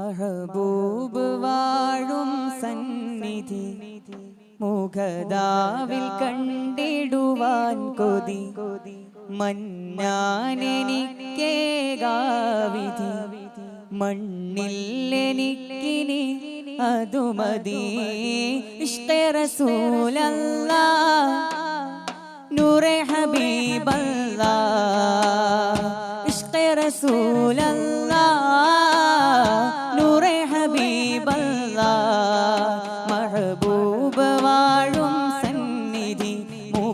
മഹബൂബ് വാഴും സന്നിധി. മുഖദാവിൽ കണ്ടിടുവാൻ കൊതി. മണ്ണിൽ മണ്ണില്ലെനിക്കിനി അതുമതി. ഇഷ്ടേ റസൂലല്ലാ. നൂറെ ഹബീബല്ലാ. ഇഷ്കെ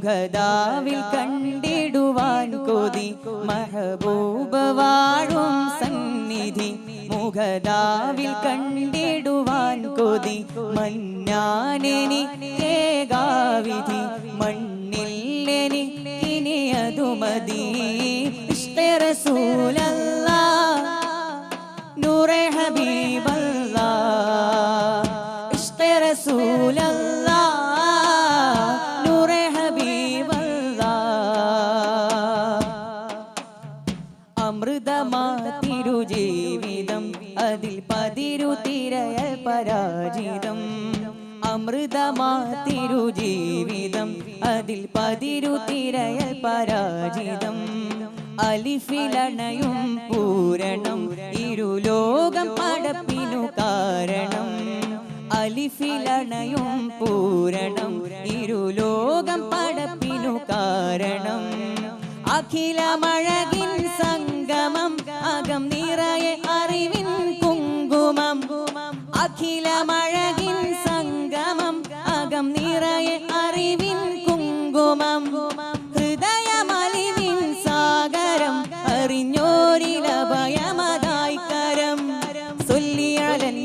മുഖദാവിൽ കണ്ടിടുവാൻ കൊതി. മഹബൂബ വാഴും സന്നിധി. മുഖദാവിൽ കണ്ടിടുവാൻ കൊതി. മണ്ണില്ലെനി ഇനി അതുമതി. ഇഷ്ടേ റസൂലല്ലാ അമൃതമാതിരു ജീവിതം അതിൽ പതിരു തിരയൽ പരാജിതം. അലിഫിലണയും പൂരണം. ഇരുലോകം പടപ്പിനു കാരണം. അലിഫിലണയും പൂരണം. ഇരുലോകം പടപ്പിനു കാരണം. അഖില സംഗമം നിറയെ അറിവിൻ കുങ്കുമം ഹൃദയമലിവിൻ സാഗരം അറിഞ്ഞോരിലഭയമതായി കരം. സൊല്ലിയാലൻ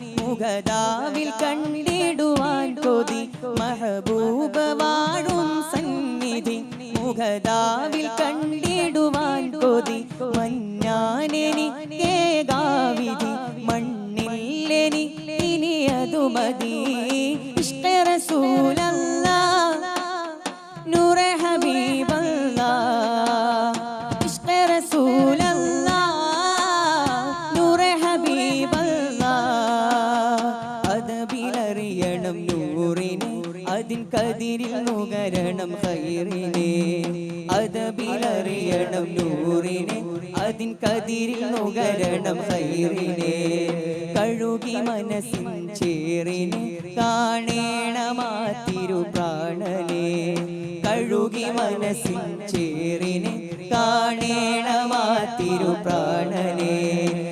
മുഖദാവിൽ കണ്ടിടുവാൻ കൊതി. മഹബൂബവാടും സന്നിധി. മുഖദാവിൽ കണ്ടിടുവാൻ കൊതി. മഞ്ഞാനെനി ഏകാവിധി. മണ്ണില്ലെനി ഇനി അതു മതി. ഇഷ്കെ റസൂലല്ലാ. അതബിലറിയണം നൂറിനെ. അതിൻ കതിരിൽ നുകരണം ഹൈറിനെ. അതബിലറിയണം നൂറിനെ. അതിൻ കതിരിൽ നുകരണം ഹൈറിനെ. കഴുകി മനസ്സിൻ ചേറിനെ. കാണേണമാ പ്രാണനെ. കഴുകി മനസ്സിൻ ചേറിനെ. കാണേണമാ തിരുപ്രാണനെ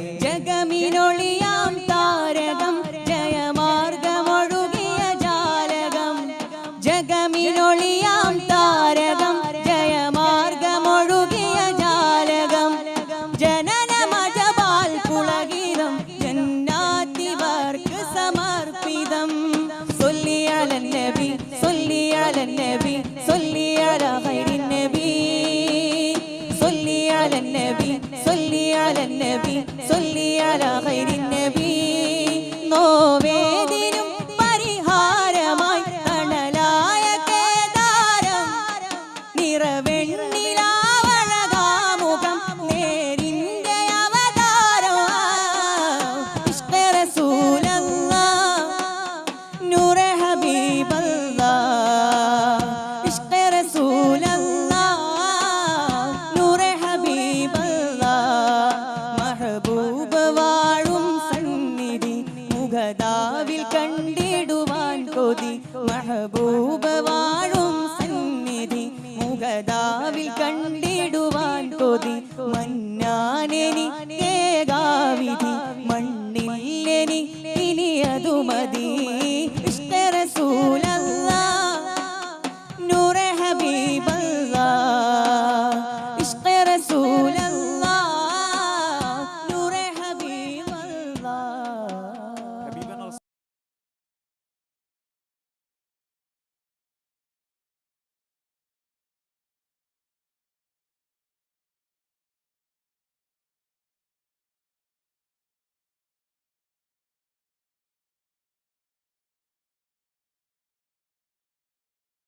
ജഗമിനൊളിയാം താരകം ജയമാർഗമൊഴുകിയ ജാലകം. ജനനമജപാൽ പുളകിതം ജന്നാത്തിവർക്ക് സമർപ്പിതം. സൊല്ലിയാലൻ നബി സൊല്ലിയാലൻ നബി സൊല്ലിയാല ഹൈരിൻ നബി. സൊല്ലിയാലൻ നബി സൊല്ലിയാലൻ നബി സൊല്ലിയാല ഹൈരിൻ നബി. നോവേദിനും നിറവെണ്ണിലാവഴകാമുഖം മുഖദാവിൽ കണ്ടിടുവാൻ കൊതി. മഹബൂബ് ചോദി മന്നാനെനിക്കേകാവിധി